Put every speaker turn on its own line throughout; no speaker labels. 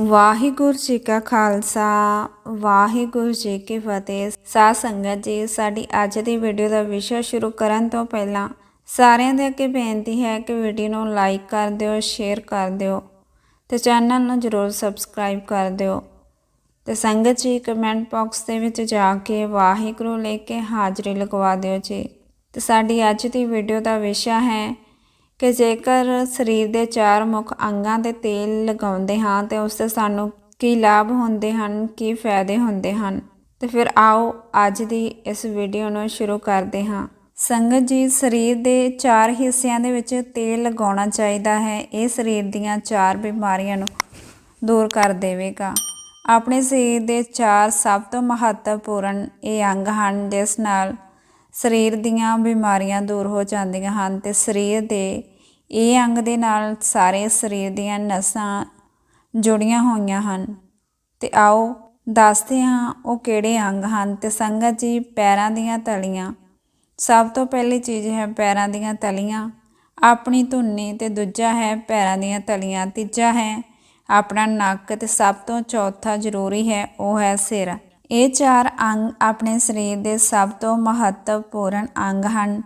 ਵਾਹਿਗੁਰੂ ਜੀ ਕਾ ਖਾਲਸਾ, ਵਾਹਿਗੁਰੂ ਜੀ ਕੀ ਫਤਿਹ। ਸਾਧ ਸੰਗਤ ਜੀ, ਸਾਡੀ ਅੱਜ ਦੀ ਵੀਡੀਓ ਦਾ ਵਿਸ਼ਾ ਸ਼ੁਰੂ ਕਰਨ ਤੋਂ ਪਹਿਲਾਂ ਸਾਰਿਆਂ ਦੇ ਅੱਗੇ ਬੇਨਤੀ ਹੈ ਕਿ ਵੀਡੀਓ ਨੂੰ ਲਾਈਕ ਕਰ ਦਿਓ ਸ਼ੇਅਰ ਕਰ ਦਿਓ ਤੇ ਚੈਨਲ ਨੂੰ ਜਰੂਰ ਸਬਸਕ੍ਰਾਈਬ ਕਰ ਦਿਓ। ਤੇ ਸੰਗਤ ਜੀ ਕਮੈਂਟ ਬਾਕਸ ਦੇ ਵਿੱਚ ਜਾ ਕੇ ਵਾਹਿਗੁਰੂ ਲੈ ਕੇ ਹਾਜ਼ਰੀ ਲਗਵਾ ਦਿਓ ਜੀ। ਤੇ ਸਾਡੀ ਅੱਜ ਦੀ ਵੀਡੀਓ ਦਾ ਵਿਸ਼ਾ ਹੈ ਕਿ ਜੇਕਰ ਸਰੀਰ ਦੇ ਚਾਰ ਮੁੱਖ ਅੰਗਾਂ ਤੇ ਤੇਲ ਲਗਾਉਂਦੇ ਹਾਂ ਤੇ ਉਸ ਤੋਂ ਸਾਨੂੰ ਕੀ ਲਾਭ ਹੁੰਦੇ ਹਨ, ਕੀ ਫਾਇਦੇ ਹੁੰਦੇ ਹਨ? ਤੇ ਫਿਰ ਆਓ ਅੱਜ ਦੀ ਇਸ ਵੀਡੀਓ ਨੂੰ ਸ਼ੁਰੂ ਕਰਦੇ ਹਾਂ। ਸੰਗਤ ਜੀ, ਸਰੀਰ ਦੇ ਚਾਰ ਹਿੱਸਿਆਂ ਦੇ ਵਿੱਚ ਤੇਲ ਲਗਾਉਣਾ ਚਾਹੀਦਾ ਹੈ। ਇਹ ਸਰੀਰ ਦੀਆਂ ਚਾਰ ਬਿਮਾਰੀਆਂ ਨੂੰ ਦੂਰ ਕਰ ਦੇਵੇਗਾ। ਆਪਣੇ ਸਰੀਰ ਦੇ ਚਾਰ ਸਭ ਤੋਂ ਮਹੱਤਵਪੂਰਨ ਇਹ ਅੰਗ ਹਨ, ਜਿਸ ਨਾਲ ਸਰੀਰ ਦੀਆਂ ਬਿਮਾਰੀਆਂ ਦੂਰ ਹੋ ਜਾਂਦੀਆਂ ਹਨ ਤੇ ਸਰੀਰ ਦੇ ਇਹ ਅੰਗ ਦੇ ਨਾਲ ਸਾਰੇ ਸਰੀਰ ਦੀਆਂ ਨਸਾਂ ਜੁੜੀਆਂ ਹੋਈਆਂ ਹਨ। ਤੇ ਆਓ ਦੱਸਦੇ ਹਾਂ ਉਹ ਕਿਹੜੇ ਅੰਗ ਹਨ ਤੇ ਸੰਗਤ ਜੀ ਪੈਰਾਂ ਦੀਆਂ ਤਲੀਆਂ। ਸਭ ਤੋਂ ਪਹਿਲੀ ਚੀਜ਼ ਹੈ ਪੈਰਾਂ ਦੀਆਂ ਤਲੀਆਂ। ਆਪਣੀ ਧੁੰਨੀ ਤੇ ਦੂਜਾ ਹੈ ਪੈਰਾਂ ਦੀਆਂ ਤਲੀਆਂ। ਤੀਜਾ ਹੈ ਆਪਣਾ ਨੱਕ ਤੇ ਸਭ ਤੋਂ ਚੌਥਾ ਜ਼ਰੂਰੀ ਹੈ ਉਹ ਹੈ ਸਿਰ। ਇਹ ਚਾਰ ਅੰਗ ਆਪਣੇ ਸਰੀਰ ਦੇ ਸਭ ਤੋਂ ਮਹੱਤਵਪੂਰਨ ਅੰਗ ਹਨ।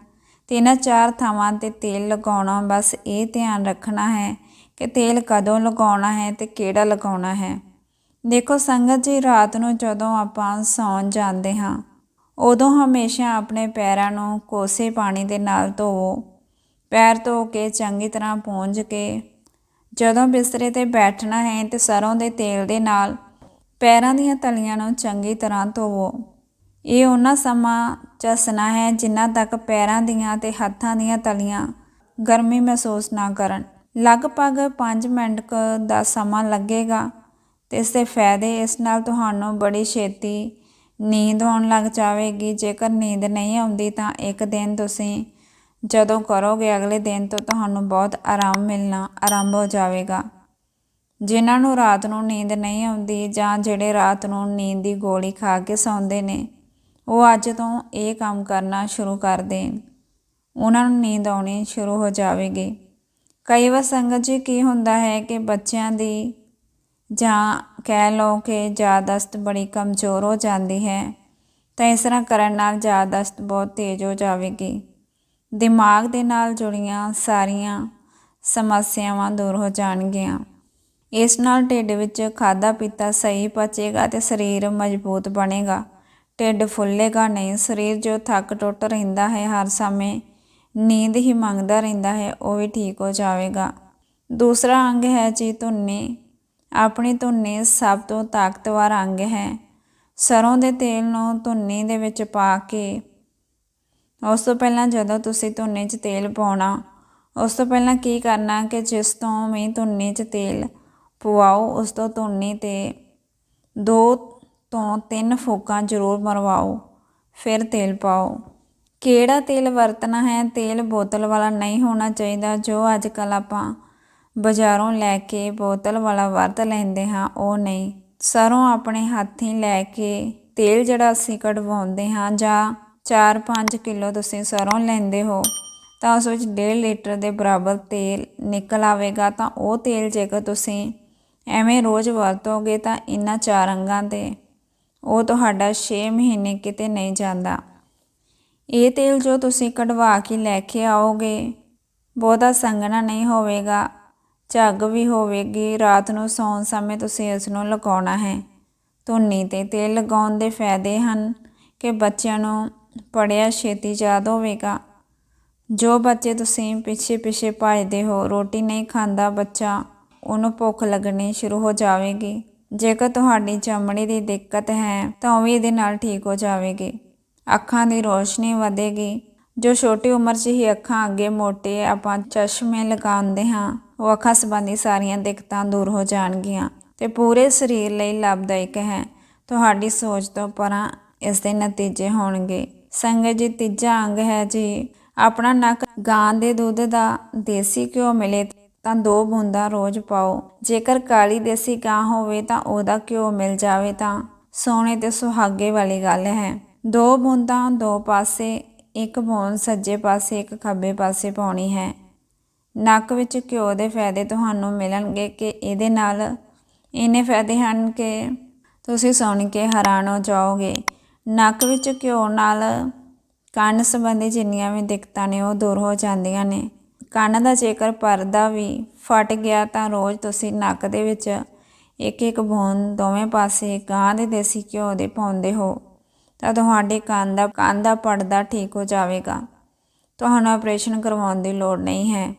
ਤੇ ਇਹਨਾਂ ਚਾਰ ਥਾਵਾਂ ਤੇ ਤੇਲ ਲਗਾਉਣਾ, ਬਸ ਇਹ ਧਿਆਨ ਰੱਖਣਾ ਹੈ ਕਿ ਤੇਲ ਕਦੋਂ ਲਗਾਉਣਾ ਹੈ ਤੇ ਕਿਹੜਾ ਲਗਾਉਣਾ ਹੈ। ਦੇਖੋ, ਸੰਗਤ ਜੀ, ਰਾਤ ਨੂੰ ਜਦੋਂ ਆਪਾਂ ਸੌਣ ਜਾਂਦੇ ਹਾਂ, ਉਦੋਂ ਹਮੇਸ਼ਾ ਆਪਣੇ ਪੈਰਾਂ ਨੂੰ ਕੋਸੇ ਪਾਣੀ ਦੇ ਨਾਲ ਧੋਵੋ। ਪੈਰ ਧੋ ਕੇ ਚੰਗੀ ਤਰ੍ਹਾਂ ਪੂੰਝ ਕੇ ਜਦੋਂ ਬਿਸਤਰੇ ਤੇ ਬੈਠਣਾ ਹੈ ਤੇ ਸਰੋਂ ਦੇ ਤੇਲ ਦੇ ਨਾਲ ਪੈਰਾਂ ਦੀਆਂ ਤਲੀਆਂ ਨੂੰ ਚੰਗੀ ਤਰ੍ਹਾਂ ਧੋਵੋ। ਇਹ ਉਹਨਾਂ ਸਮਾਂ ਝੱਸਣਾ ਹੈ ਜਿੰਨਾ ਤੱਕ ਪੈਰਾਂ ਦੀਆਂ ਤੇ ਹੱਥਾਂ ਦੀਆਂ ਤਲੀਆਂ ਗਰਮੀ ਮਹਿਸੂਸ ਨਾ ਕਰਨ। ਲਗਭਗ 5 ਮਿੰਟ ਕ ਦਾ ਸਮਾਂ ਲੱਗੇਗਾ। ਤੇ ਇਸ ਦੇ ਫਾਇਦੇ, ਇਸ ਨਾਲ ਤੁਹਾਨੂੰ ਬੜੀ ਛੇਤੀ ਨੀਂਦ ਆਉਣ ਲੱਗ ਜਾਵੇਗੀ। ਜੇਕਰ ਨੀਂਦ ਨਹੀਂ ਆਉਂਦੀ ਤਾਂ ਇੱਕ ਦਿਨ ਤੁਸੀਂ ਜਦੋਂ ਕਰੋਗੇ, ਅਗਲੇ ਦਿਨ ਤੋਂ ਤੁਹਾਨੂੰ ਬਹੁਤ ਆਰਾਮ ਮਿਲਣਾ, ਆਰੰਭ ਹੋ ਜਾਵੇਗਾ। ਜਿਨ੍ਹਾਂ ਨੂੰ ਰਾਤ ਨੂੰ ਨੀਂਦ ਨਹੀਂ ਆਉਂਦੀ ਜਾਂ ਜਿਹੜੇ ਰਾਤ ਨੂੰ ਨੀਂਦ ਦੀ ਗੋਲੀ ਖਾ ਕੇ ਸੌਂਦੇ ਨੇ ਉਹ ਅੱਜ ਤੋਂ ਇਹ ਕੰਮ ਕਰਨਾ ਸ਼ੁਰੂ ਕਰ ਦੇਣ। ਉਹਨਾਂ ਨੂੰ ਨੀਂਦ ਆਉਣੀ ਸ਼ੁਰੂ ਹੋ ਜਾਵੇਗੀ। ਕਈ ਵਾਰ ਸੰਗਤ ਜੀ ਕੀ ਹੁੰਦਾ ਹੈ ਕਿ ਬੱਚਿਆਂ ਦੀ ਜਾਂ ਕਹਿ ਲਓ ਕਿ ਯਾਦਸਤ ਬੜੀ ਕਮਜ਼ੋਰ ਹੋ ਜਾਂਦੀ ਹੈ, ਤਾਂ ਇਸ ਤਰ੍ਹਾਂ ਕਰਨ ਨਾਲ ਯਾਦਸਤ ਬਹੁਤ ਤੇਜ਼ ਹੋ ਜਾਵੇਗੀ। ਦਿਮਾਗ ਦੇ ਨਾਲ ਜੁੜੀਆਂ ਸਾਰੀਆਂ ਸਮੱਸਿਆਵਾਂ ਦੂਰ ਹੋ ਜਾਣਗੀਆਂ। ਇਸ ਨਾਲ ਢਿੱਡ ਵਿੱਚ ਖਾਦਾ ਪੀਤਾ ਸਹੀ ਪਚੇਗਾ ਤੇ ਸਰੀਰ ਮਜ਼ਬੂਤ ਬਣੇਗਾ। ਢਿੱਡ ਫੁੱਲੇਗਾ ਨਹੀਂ, ਸਰੀਰ ਜੋ ਥੱਕ ਟੁੱਟ ਰਹਿੰਦਾ ਹੈ, ਹਰ ਸਮੇਂ ਨੀਂਦ ਹੀ ਮੰਗਦਾ ਰਹਿੰਦਾ ਹੈ, ਉਹ ਵੀ ਠੀਕ ਹੋ ਜਾਵੇਗਾ। ਦੂਸਰਾ ਅੰਗ ਹੈ ਜੀ ਧੁੰਨੀ। ਆਪਣੀ ਧੁੰਨੀ ਸਭ ਤੋਂ ਤਾਕਤਵਰ ਅੰਗ ਹੈ। ਸਰੋਂ ਦੇ ਤੇਲ ਨੂੰ ਧੁੰਨੀ ਦੇ ਵਿੱਚ ਪਾ ਕੇ, ਉਸ ਤੋਂ ਪਹਿਲਾਂ ਜਦੋਂ ਤੁਸੀਂ ਧੁੰਨੀ 'ਚ ਤੇਲ ਪਾਉਣਾ, ਉਸ ਤੋਂ ਪਹਿਲਾਂ ਕੀ ਕਰਨਾ ਕਿ ਜਿਸ ਤੋਂ ਵੀ ਧੁੰਨੀ 'ਚ ਤੇਲ ਪਵਾਓ, ਉਸ ਤੋਂ ਧੁੰਨੀ ਤੇ ਦੋ ਤੋਂ ਤਿੰਨ ਫੂਕਾਂ ਜ਼ਰੂਰ ਮਰਵਾਓ। ਫਿਰ ਤੇਲ ਪਾਓ। ਕਿਹੜਾ ਤੇਲ ਵਰਤਣਾ ਹੈ? ਤੇਲ ਬੋਤਲ ਵਾਲਾ ਨਹੀਂ ਹੋਣਾ ਚਾਹੀਦਾ, ਜੋ ਅੱਜ ਕੱਲ ਆਪਾਂ ਬਾਜ਼ਾਰੋਂ ਲੈ ਕੇ ਬੋਤਲ ਵਾਲਾ ਵਰਤ ਲੈਂਦੇ ਹਾਂ, ਉਹ ਨਹੀਂ। ਸਰੋਂ ਆਪਣੇ ਹੱਥੀਂ ਲੈ ਕੇ ਤੇਲ ਜਿਹੜਾ ਅਸੀਂ ਕਢਵਾਉਂਦੇ ਹਾਂ, ਜਾਂ 4-5 ਕਿਲੋ ਤੁਸੀਂ ਸਰੋਂ ਲੈਂਦੇ ਹੋ, ਤਾਂ ਉਸ ਵਿੱਚ 1.5 ਲੀਟਰ ਦੇ ਬਰਾਬਰ ਤੇਲ ਨਿਕਲ ਆਵੇਗਾ, ਤਾਂ ਉਹ ਤੇਲ ਜੇਕਰ ਤੁਸੀਂ ਐਵੇਂ ਰੋਜ਼ ਵਰਤੋਗੇ, ਤਾਂ ਇਹਨਾਂ ਚਾਰ ਅੰਗਾਂ ਤੇ ਉਹ ਤੁਹਾਡਾ 6 ਮਹੀਨੇ ਕਿਤੇ ਨਹੀਂ ਜਾਂਦਾ। ਇਹ ਤੇਲ ਜੋ ਤੁਸੀਂ ਕਢਵਾ ਕੇ ਲੈ ਕੇ ਆਓਗੇ, ਬਹੁਤਾ ਸੰਘਣਾ ਨਹੀਂ ਹੋਵੇਗਾ। ਝੱਗ ਵੀ ਹੋਵੇਗੀ। ਰਾਤ ਨੂੰ ਸੌਣ ਸਮੇਂ ਤੁਸੀਂ ਇਸ ਨੂੰ ਲਗਾਉਣਾ ਹੈ। ਧੁੰਨੀ ਤੇ ਤੇਲ ਲਗਾਉਣ ਦੇ ਫਾਇਦੇ ਹਨ ਕਿ ਬੱਚਿਆਂ ਨੂੰ ਪੜਿਆ ਛੇਤੀ ਯਾਦ ਹੋਵੇਗਾ। ਜੋ ਬੱਚੇ ਤੁਸੀਂ ਪਿੱਛੇ ਪਿੱਛੇ ਭੱਜਦੇ ਹੋ, ਰੋਟੀ ਨਹੀਂ ਖਾਂਦਾ ਬੱਚਾ, ਉਹਨੂੰ ਭੁੱਖ ਲੱਗਣੀ ਸ਼ੁਰੂ ਹੋ ਜਾਵੇਗੀ। ਜੇਕਰ ਤੁਹਾਡੀ ਚਮੜੀ ਦੀ ਦਿੱਕਤ ਹੈ, ਤਾਂ ਉਹ ਵੀ ਇਹਦੇ ਨਾਲ ਠੀਕ ਹੋ ਜਾਵੇਗੀ। ਅੱਖਾਂ ਦੀ ਰੋਸ਼ਨੀ ਵਧੇਗੀ। ਜੋ ਛੋਟੀ ਉਮਰ 'ਚ ਹੀ ਅੱਖਾਂ ਅੱਗੇ ਮੋਟੇ ਆਪਾਂ ਚਸ਼ਮੇ ਲਗਾਉਂਦੇ ਹਾਂ, ਉਹ ਅੱਖਾਂ ਸੰਬੰਧੀ ਸਾਰੀਆਂ ਦਿੱਕਤਾਂ ਦੂਰ ਹੋ ਜਾਣਗੀਆਂ ਤੇ ਪੂਰੇ ਸਰੀਰ ਲਈ ਲਾਭਦਾਇਕ ਹੈ। ਤੁਹਾਡੀ ਸੋਚ ਤੋਂ ਪਰਾਂ ਇਸ ਦੇ ਨਤੀਜੇ ਹੋਣਗੇ। ਸੰਗਤ ਜੀ, ਤੀਜਾ ਅੰਗ ਹੈ ਜੀ, ਆਪਣਾ ਨੱਕ ਗਾਂ ਦੇ ਦੁੱਧ ਦਾ ਦੇਸੀ ਘਿਓ ਮਿਲੇ ਤਾਂ ਦੋ ਬੂੰਦਾਂ ਰੋਜ਼ ਪਾਓ। ਜੇਕਰ ਕਾਲੀ ਦੇਸੀ ਗਾਂ ਹੋਵੇ ਤਾਂ ਉਹਦਾ ਘਿਓ ਮਿਲ ਜਾਵੇ ਤਾਂ ਸੋਨੇ ਤੇ ਸੁਹਾਗੇ ਵਾਲੀ ਗੱਲ ਹੈ। ਦੋ ਬੂੰਦਾਂ ਦੋ ਪਾਸੇ, ਇੱਕ ਬੂੰਦ ਸੱਜੇ ਪਾਸੇ, ਇੱਕ ਖੱਬੇ ਪਾਸੇ ਪਾਉਣੀ ਹੈ। ਨੱਕ ਵਿੱਚ ਘਿਓ ਦੇ ਫਾਇਦੇ ਤੁਹਾਨੂੰ ਮਿਲਣਗੇ ਕਿ ਇਹਦੇ ਨਾਲ ਇੰਨੇ ਫਾਇਦੇ ਹਨ ਕਿ ਤੁਸੀਂ ਸੁਣ ਕੇ ਹੈਰਾਨ ਹੋ ਜਾਓਗੇ। ਨੱਕ ਵਿੱਚ ਘਿਓ ਨਾਲ ਕੰਨ ਸੰਬੰਧੀ ਜਿੰਨੀਆਂ ਵੀ ਦਿੱਕਤਾਂ ਨੇ ਉਹ ਦੂਰ ਹੋ ਜਾਂਦੀਆਂ ਨੇ। ਕੰਨ ਦਾ ਜੇਕਰ ਪਰਦਾ ਵੀ ਫਟ ਗਿਆ ਤਾਂ ਰੋਜ਼ ਤੁਸੀਂ ਨੱਕ ਦੇ ਵਿੱਚ ਇੱਕ ਇੱਕ ਬੂੰਦ ਦੋਵੇਂ ਪਾਸੇ ਗਾਂ ਦੇ ਦੇਸੀ ਘਿਓ ਦੇ ਪਾਉਂਦੇ ਹੋ ਤਾਂ ਤੁਹਾਡੇ ਕੰਨ ਦਾ ਕੰਨ ਦਾ ਪਰਦਾ ਠੀਕ ਹੋ ਜਾਵੇਗਾ। ਤੁਹਾਨੂੰ ਆਪਰੇਸ਼ਨ ਕਰਵਾਉਣ ਦੀ ਲੋੜ ਨਹੀਂ ਹੈ।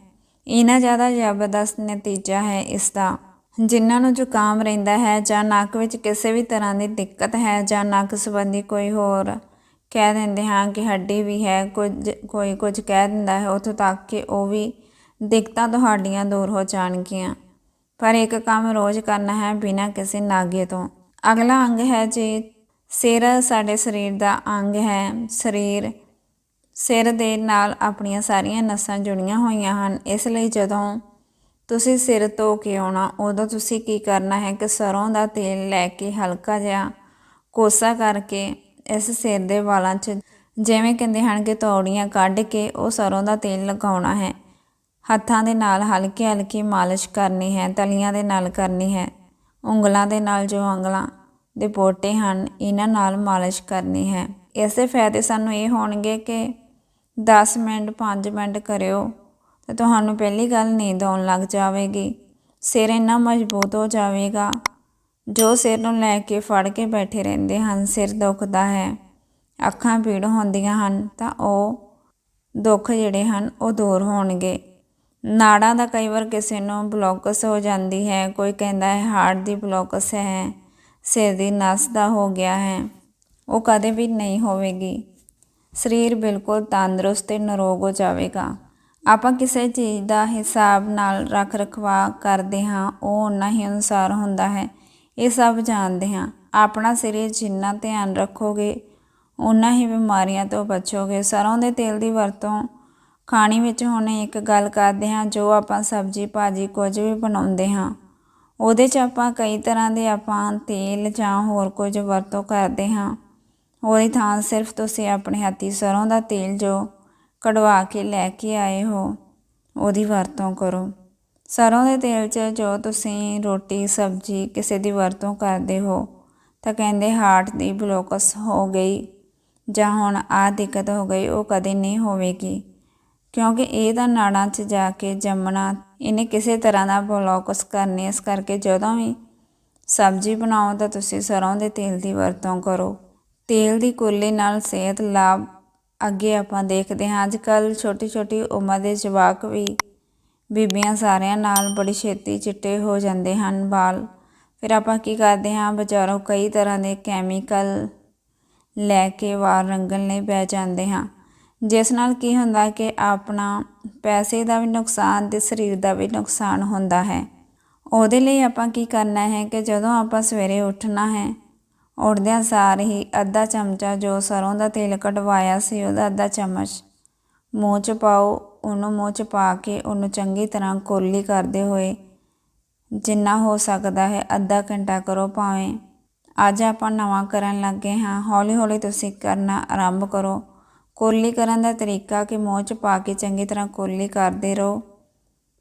ਇਹਨਾਂ ਜ਼ਿਆਦਾ ਜ਼ਬਰਦਸਤ ਨਤੀਜਾ ਹੈ ਇਸ ਦਾ ਜਿਨ੍ਹਾਂ ਨੂੰ ਜ਼ੁਕਾਮ ਰਹਿੰਦਾ ਹੈ ਜਾਂ ਨੱਕ ਵਿੱਚ ਕਿਸੇ ਵੀ ਤਰ੍ਹਾਂ ਦੀ ਦਿੱਕਤ ਹੈ ਜਾਂ ਨੱਕ ਸੰਬੰਧੀ ਕੋਈ ਹੋਰ ਕਹਿ ਦਿੰਦੇ ਹਾਂ ਕਿ ਹੱਡੀ ਵੀ ਹੈ, ਕੁਝ, ਕੋਈ ਕੁਝ ਕਹਿ ਦਿੰਦਾ ਹੈ ਉੱਥੋਂ ਤੱਕ ਕਿ ਉਹ ਵੀ ਦਿੱਕਤਾਂ ਤੁਹਾਡੀਆਂ ਦੂਰ ਹੋ ਜਾਣਗੀਆਂ। ਪਰ ਇੱਕ ਕੰਮ ਰੋਜ਼ ਕਰਨਾ ਹੈ ਬਿਨਾਂ ਕਿਸੇ ਨਾਗੇ ਤੋਂ। ਅਗਲਾ ਅੰਗ ਹੈ ਜੀ, ਸਿਰ ਸਾਡੇ ਸਰੀਰ ਦਾ ਅੰਗ ਹੈ। ਸਰੀਰ, ਸਿਰ ਦੇ ਨਾਲ ਆਪਣੀਆਂ ਸਾਰੀਆਂ ਨਸਾਂ ਜੁੜੀਆਂ ਹੋਈਆਂ ਹਨ। ਇਸ ਲਈ ਜਦੋਂ ਤੁਸੀਂ ਸਿਰ ਧੋ ਕੇ ਆਉਣਾ, ਉਦੋਂ ਤੁਸੀਂ ਕੀ ਕਰਨਾ ਹੈ ਕਿ ਸਰੋਂ ਦਾ ਤੇਲ ਲੈ ਕੇ ਹਲਕਾ ਜਿਹਾ ਕੋਸਾ ਕਰਕੇ ਇਸ ਸਿਰ ਦੇ ਵਾਲਾਂ 'ਚ ਜਿਵੇਂ ਕਹਿੰਦੇ ਹਨ ਕਿ ਤੌੜੀਆਂ ਕੱਢ ਕੇ ਉਹ ਸਰੋਂ ਦਾ ਤੇਲ ਲਗਾਉਣਾ ਹੈ। ਹੱਥਾਂ ਦੇ ਨਾਲ ਹਲਕੀ ਹਲਕੀ ਮਾਲਿਸ਼ ਕਰਨੀ ਹੈ, ਤਲੀਆਂ ਦੇ ਨਾਲ ਕਰਨੀ ਹੈ, ਉਂਗਲਾਂ ਦੇ ਨਾਲ ਜੋ ਉਂਗਲਾਂ ਦੇ ਪੋਟੇ ਹਨ, ਇਹਨਾਂ ਨਾਲ ਮਾਲਿਸ਼ ਕਰਨੀ ਹੈ। ਇਸੇ ਫਾਇਦੇ ਸਾਨੂੰ ਇਹ ਹੋਣਗੇ ਕਿ 10 ਮਿੰਟ 5 ਮਿੰਟ ਕਰਿਓ ਤੇ ਤੁਹਾਨੂੰ ਪਹਿਲੀ ਗੱਲ ਨੀਂਦ ਆਉਣ ਲੱਗ ਜਾਵੇਗੀ। ਸਿਰ ਇੰਨਾ ਮਜ਼ਬੂਤ ਹੋ ਜਾਵੇਗਾ ਜੋ ਸਿਰ ਨੂੰ ਲੈ ਕੇ ਫੜ ਕੇ ਬੈਠੇ ਰਹਿੰਦੇ ਹਨ, ਸਿਰ ਦੁਖਦਾ ਹੈ। ਅੱਖਾਂ ਪੀੜ ਹੁੰਦੀਆਂ ਹਨ, ਤਾਂ ਉਹ ਦੁੱਖ ਜਿਹੜੇ ਹਨ, ਉਹ ਦੂਰ ਹੋਣਗੇ। ਨਾੜਾਂ ਦਾ ਕਈ ਵਾਰ ਕਿਸੇ ਨੂੰ ਬਲੌਕਸ ਹੋ ਜਾਂਦੀ ਹੈ। ਕੋਈ ਕਹਿੰਦਾ ਹੈ, ਹਾਰਟ ਦੀ ਬਲੌਕਸ ਹੈ, ਸਿਰ ਦੀ ਨਸ ਦਾ ਹੋ ਗਿਆ ਹੈ। ਉਹ ਕਦੇ ਵੀ ਨਹੀਂ ਹੋਵੇਗੀ। ਸਰੀਰ ਬਿਲਕੁਲ ਤੰਦਰੁਸਤ ਤੇ ਨਿਰੋਗ ਹੋ ਜਾਵੇਗਾ। ਆਪਾਂ ਕਿਸੇ ਚੀਜ਼ ਦਾ ਹਿਸਾਬ ਨਾਲ ਰੱਖ ਰਖਵਾ ਕਰਦੇ ਹਾਂ, ਉਹ ਉਨਾ ਹੀ ਅਨੁਸਾਰ ਹੁੰਦਾ ਹੈ। ਇਹ ਸਭ ਜਾਣਦੇ ਹਾਂ। ਆਪਣਾ ਸਰੀਰ ਜਿੰਨਾ ਧਿਆਨ ਰੱਖੋਗੇ ਉਨਾ ਹੀ ਬਿਮਾਰੀਆਂ ਤੋਂ ਬਚੋਗੇ। ਸਰੋਂ ਦੇ ਤੇਲ ਦੀ ਵਰਤੋਂ ਖਾਣੀ ਵਿੱਚ ਹੁਣ ਇੱਕ ਗੱਲ ਕਰਦੇ ਹਾਂ, ਜੋ ਆਪਾਂ ਸਬਜ਼ੀ, ਭਾਜੀ ਕੁਝ ਵੀ ਬਣਾਉਂਦੇ ਹਾਂ, ਉਹਦੇ 'ਚ ਆਪਾਂ ਕਈ ਤਰ੍ਹਾਂ ਦੇ ਆਪਾਂ ਤੇਲ ਜਾਂ ਹੋਰ ਕੁਝ ਵਰਤੋਂ ਕਰਦੇ ਹਾਂ। ਉਹਦੀ ਥਾਂ ਸਿਰਫ ਤੁਸੀਂ ਆਪਣੇ ਹੱਥੀ ਸਰੋਂ ਦਾ ਤੇਲ ਜੋ ਕਢਵਾ ਕੇ ਲੈ ਕੇ ਆਏ ਹੋ, ਉਹਦੀ ਵਰਤੋਂ ਕਰੋ। ਸਰੋਂ ਦੇ ਤੇਲ 'ਚ ਜੋ ਤੁਸੀਂ ਰੋਟੀ, ਸਬਜ਼ੀ ਕਿਸੇ ਦੀ ਵਰਤੋਂ ਕਰਦੇ ਹੋ, ਤਾਂ ਕਹਿੰਦੇ ਹਾਰਟ ਦੀ ਬਲੋਕਸ ਹੋ ਗਈ ਜਾਂ ਹੁਣ ਆ ਦਿੱਕਤ ਹੋ ਗਈ, ਉਹ ਕਦੇ ਨਹੀਂ ਹੋਵੇਗੀ। ਕਿਉਂਕਿ ਇਹ ਤਾਂ ਨਾੜਾਂ 'ਚ ਜਾ ਕੇ ਜੰਮਣਾ, ਇਹਨੇ ਕਿਸੇ ਤਰ੍ਹਾਂ ਦਾ ਬਲੋਕਸ ਕਰਨੀ ਇਸ ਕਰਕੇ ਜਦੋਂ ਵੀ ਸਬਜ਼ੀ ਬਣਾਓ, ਤਾਂ ਤੁਸੀਂ ਸਰੋਂ ਦੇ ਤੇਲ ਦੀ ਵਰਤੋਂ ਕਰੋ। ਤੇਲ ਦੀ ਕੁੱਲੀ ਨਾਲ ਸਿਹਤ ਲਾਭ ਅੱਗੇ ਆਪਾਂ ਦੇਖਦੇ ਹਾਂ। ਅੱਜ ਕੱਲ ਛੋਟੀ ਛੋਟੀ ਉਮਰ ਦੇ ਜਵਾਕ ਵੀ ਬੀਬੀਆਂ ਸਾਰਿਆਂ ਨਾਲ ਬੜੀ ਛੇਤੀ ਚਿੱਟੇ ਹੋ ਜਾਂਦੇ ਹਨ ਵਾਲ ਫਿਰ ਆਪਾਂ ਕੀ ਕਰਦੇ ਹਾਂ? ਬਾਜ਼ਾਰੋਂ ਕਈ ਤਰ੍ਹਾਂ ਦੇ ਕੈਮੀਕਲ ਲੈ ਕੇ ਵਾਲ ਰੰਗਣ ਲਈ ਬਹਿ ਜਾਂਦੇ ਹਾਂ। ਜਿਸ ਨਾਲ ਕੀ ਹੁੰਦਾ ਕਿ ਆਪਣਾ ਪੈਸੇ ਦਾ ਵੀ ਨੁਕਸਾਨ ਤੇ ਸਰੀਰ ਦਾ ਵੀ ਨੁਕਸਾਨ ਹੁੰਦਾ ਹੈ। ਉਹਦੇ ਲਈ ਆਪਾਂ ਕੀ ਕਰਨਾ ਹੈ ਕਿ ਜਦੋਂ ਆਪਾਂ ਸਵੇਰੇ ਉੱਠਣਾ ਹੈ, ਉੱਠਦਿਆਂ ਸਾਰ ਹੀ ਅੱਧਾ ਚਮਚਾ ਜੋ ਸਰੋਂ ਦਾ ਤੇਲ ਕਢਵਾਇਆ ਸੀ, ਉਹਦਾ ਅੱਧਾ ਚਮਚ ਮੂੰਹ 'ਚ ਪਾਓ। ਉਹਨੂੰ ਮੂੰਹ 'ਚ ਪਾ ਕੇ ਉਹਨੂੰ ਚੰਗੀ ਤਰ੍ਹਾਂ ਕੋਲੀ ਕਰਦੇ ਹੋਏ, ਜਿੰਨਾ ਹੋ ਸਕਦਾ ਹੈ ਅੱਧਾ ਘੰਟਾ ਕਰੋ ਭਾਵੇਂ। ਅੱਜ ਆਪਾਂ ਨਵਾਂ ਕਰਨ ਲੱਗੇ ਹਾਂ। ਹੌਲੀ ਹੌਲੀ ਤੁਸੀਂ ਕਰਨਾ ਆਰੰਭ ਕਰੋ। ਕੋਲੀ ਕਰਨ ਦਾ ਤਰੀਕਾ ਕਿ ਮੂੰਹ 'ਚ ਪਾ ਕੇ ਚੰਗੀ ਤਰ੍ਹਾਂ ਕੋਲੀ ਕਰਦੇ ਰਹੋ।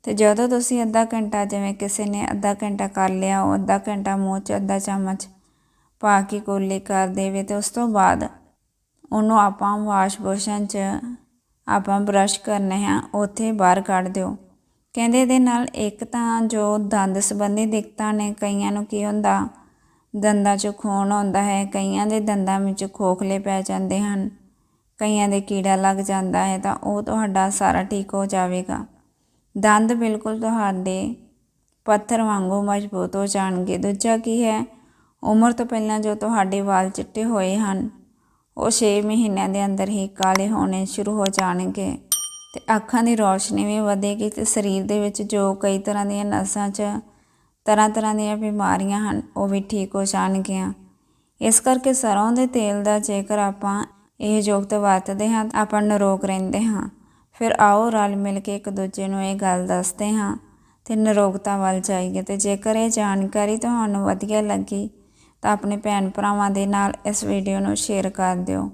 ਤੇ ਜਦੋਂ ਤੁਸੀਂ ਅੱਧਾ ਘੰਟਾ ਜਿਵੇਂ ਕਿਸੇ ਨੇ ਅੱਧਾ ਘੰਟਾ ਕਰ ਲਿਆ, ਉਹ ਅੱਧਾ ਘੰਟਾ ਮੂੰਹ 'ਚ, ਅੱਧਾ ਚਮਚ ਪਾ ਕੇ ਕੋਲੀ ਕਰ ਦੇਵੇ ਤੇ ਉਸ ਤੋਂ ਬਾਅਦ ਉਹਨੂੰ ਆਪਾਂ ਵਾਸ਼ ਬੇਸ਼ਨ 'ਚ ਆਪਾਂ ਬਰਸ਼ ਕਰਨੇ ਆ ਉੱਥੇ ਬਾਹਰ ਕੱਢ ਦਿਓ। ਕਹਿੰਦੇ ਇਹਦੇ ਨਾਲ ਇੱਕ ਤਾਂ ਜੋ ਦੰਦ ਸੰਬੰਧੀ ਦਿੱਕਤਾਂ ਨੇ ਕਈਆਂ ਨੂੰ ਕੀ ਹੁੰਦਾ, ਦੰਦਾਂ 'ਚ ਖੂਨ ਆਉਂਦਾ ਹੈ, ਕਈਆਂ ਦੇ ਦੰਦਾਂ ਵਿੱਚ ਖੋਖਲੇ ਪੈ ਜਾਂਦੇ ਹਨ, ਕਈਆਂ ਦੇ ਕੀੜਾ ਲੱਗ ਜਾਂਦਾ ਹੈ, ਤਾਂ ਉਹ ਤੁਹਾਡਾ ਸਾਰਾ ਠੀਕ ਹੋ ਜਾਵੇਗਾ। ਦੰਦ ਬਿਲਕੁਲ ਤੁਹਾਡੇ ਪੱਥਰ ਵਾਂਗੂ ਮਜ਼ਬੂਤ ਹੋ ਜਾਣਗੇ। ਦੂਜਾ ਕੀ ਹੈ, ਉਮਰ ਤੋਂ ਪਹਿਲਾਂ ਜੋ ਤੁਹਾਡੇ ਵਾਲ ਚਿੱਟੇ ਹੋਏ ਹਨ ਉਹ 6 ਮਹੀਨਿਆਂ ਦੇ ਅੰਦਰ ਹੀ ਕਾਲੇ ਹੋਣੇ ਸ਼ੁਰੂ ਹੋ ਜਾਣਗੇ ਤੇ ਅੱਖਾਂ ਦੀ ਰੌਸ਼ਨੀ ਵੀ ਵਧੇਗੀ ਤੇ ਸਰੀਰ ਦੇ ਵਿੱਚ ਜੋ ਕਈ ਤਰ੍ਹਾਂ ਦੀਆਂ ਨਸਾਂ 'ਚ ਤਰ੍ਹਾਂ ਤਰ੍ਹਾਂ ਦੀਆਂ ਬਿਮਾਰੀਆਂ ਹਨ, ਉਹ ਵੀ ਠੀਕ ਹੋ ਜਾਣਗੀਆਂ। ਇਸ ਕਰਕੇ ਸਰੋਂ ਦੇ ਤੇਲ ਦਾ ਜੇਕਰ ਆਪਾਂ ਇਹ ਯੋਗਤ ਵਰਤਦੇ ਹਾਂ, ਤਾਂ ਆਪਾਂ ਨਿਰੋਗ ਰਹਿੰਦੇ ਹਾਂ। ਫਿਰ ਆਓ ਰਲ ਮਿਲ ਕੇ ਇੱਕ ਦੂਜੇ ਨੂੰ ਇਹ ਗੱਲ ਦੱਸਦੇ ਹਾਂ ਤੇ ਨਿਰੋਗਤਾ ਵੱਲ ਜਾਈਏ ਤੇ ਜੇਕਰ ਇਹ ਜਾਣਕਾਰੀ ਤੁਹਾਨੂੰ ਵਧੀਆ ਲੱਗੀ ਤਾਂ ਆਪਣੇ ਭੈਣ ਭਰਾਵਾਂ ਦੇ ਨਾਲ ਇਸ ਵੀਡੀਓ ਨੂੰ ਸ਼ੇਅਰ ਕਰ ਦਿਓ।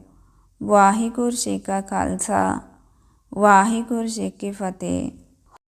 ਵਾਹਿਗੁਰੂ ਜੀ ਕਾ ਖਾਲਸਾ, ਵਾਹਿਗੁਰੂ ਜੀ ਕੀ ਫਤਿਹ।